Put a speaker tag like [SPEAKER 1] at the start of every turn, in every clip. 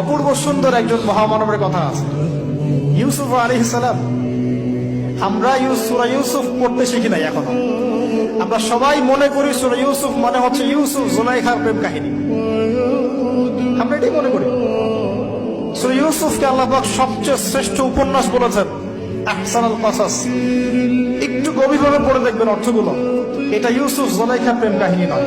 [SPEAKER 1] অপূর্ব সুন্দর একজন মহামানবের কথা আছে। ইউসুফ আলী সালাম। আমরা সূরা ইউসুফ পড়তে শিখি নাই এখনও। আমরা সবাই মনে করি সুরা ইউসুফ মানে হচ্ছে ইউসুফ জুলাইখার প্রেম কাহিনী। আমরা এটাই মনে করি। সুরা ইউসুফকে আল্লাহ সবচেয়ে শ্রেষ্ঠ উপন্যাস বলেছেন, আহসানুল কাসাস। একটু গভীরভাবে পড়ে দেখবেন অর্থগুলো। এটা ইউসুফ জুলাইখার প্রেম কাহিনী নয়।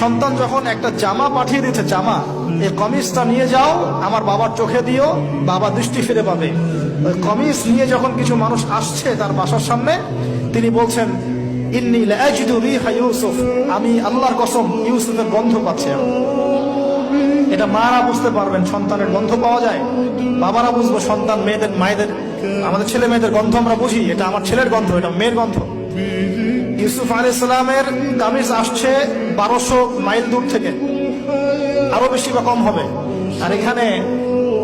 [SPEAKER 1] সন্তান যখন একটা জামা পাঠিয়ে দিচ্ছে জামা এই কমিজটা নিয়ে যাও, আমার বাবার চোখে দিও, বাবা দৃষ্টি ফিরে পাবে। ওই কমিজ নিয়ে যখন কিছু মানুষ আসছে তার বাসার সামনে, তিনি বলছেন আমি আল্লাহর কসম, ইউসুফের গন্ধ পাচ্ছি এটা মারা বুঝতে পারবেন, সন্তানের গন্ধ পাওয়া যায়। বাবারা বুঝব সন্তান, মেয়েদের, মায়েদের, আমাদের ছেলে মেয়েদের গন্ধ আমরা বুঝি, এটা আমার ছেলের গন্ধ, এটা মেয়ের গন্ধ। ইউসুফ আলী ইসলামের কামিজ আসছে বারোশো মাইল দূর থেকে। আরও বেশি বা কম হবে। আর এখানে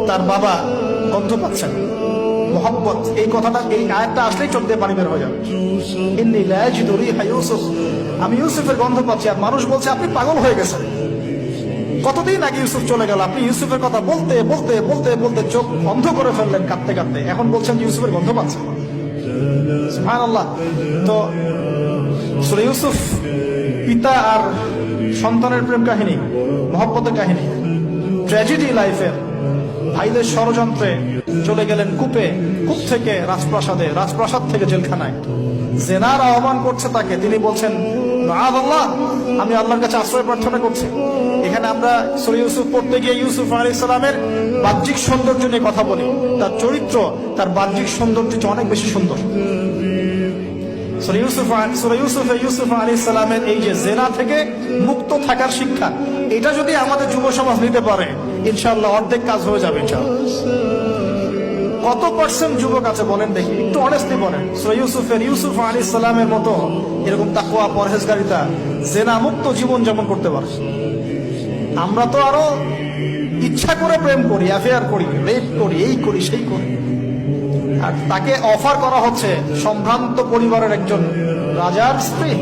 [SPEAKER 1] তার বাবা গন্ধ পাচ্ছেন। মোহাম্মত এই কথাটা, এই আয়াতটা আসলেই চোখ দিয়ে পানি বের হয়ে যাবে। আমি ইউসুফের গন্ধ পাচ্ছি আর মানুষ বলছে, আপনি পাগল হয়ে গেছেন। কতদিন আগে ইউসুফ চলে গেল? আপনি ইউসুফের কথা বলতে বলতে বলতে বলতে চোখ বন্ধ করে ফেললেন কাঁদতে কাঁদতে। এখন বলছেন ইউসুফের গন্ধ পাচ্ছেন। সুবহানাল্লাহ। তো সুরে ইউসুফ পিতা আর সন্তানের প্রেম কাহিনী, মহব্বতের কাহিনী ট্র্যাজেডি লাইফের ভাইদের ষড়যন্ত্রে চলে গেলেন কূপে, কূপ থেকে রাজপ্রাসাদে, রাজপ্রাসাদ থেকে জেলখানায়। জেনার আহ্বান করছে তাকে, তিনি বলছেন "মাআদ আল্লাহ, আমি আল্লাহর কাছে আশ্রয় প্রার্থনা করছি। এখানে আমরা সূরা ইউসুফ পড়তে গিয়ে ইউসুফ আলাইহিস সালামের বাহ্যিক সৌন্দর্য নিয়ে কথা বলি। তার চরিত্র, তার বাহ্যিক সৌন্দর্য অনেক বেশি সুন্দর। ইউসুফ ইউসুফে এই যে জেনা থেকে মুক্ত থাকার শিক্ষা, এটা যদি আমাদের যুব সমাজ নিতে পারে, ইনশাআল্লাহ অর্ধেক কাজ হয়ে যাবে, ইনশাআল্লাহ। কত পার্সেন্ট যুবক আছে বলেন দেখি, একটু অনেস্টলি বলেন। সো ইউসুফের ইউসুফ আলী ইসলামের মতো এরকম তাকুয়া পরহেজগারিতা জেনা মুক্ত জীবন যেমন করতে পারে। আমরা তো আরও ইচ্ছা করে প্রেম করি অ্যাফেয়ার করি রেপ করি, এই করি, সেই করি। আর তাকে অফার করা হচ্ছে সম্ভ্রান্ত পরিবারের একজন রাজার স্ত্রী।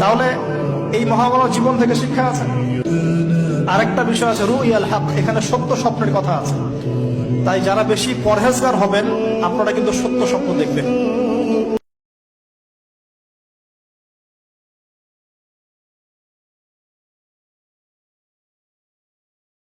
[SPEAKER 1] তাহলে এই মহামানব জীবন থেকে শিক্ষা আছে? আরেকটা বিষয় আছে রু ইয়াল হাক, এখানে সত্য স্বপ্নের কথা আছে। তাই যারা বেশি পরহেজগার হবেন, আপনারা কিন্তু সত্য স্বপ্ন দেখবেন।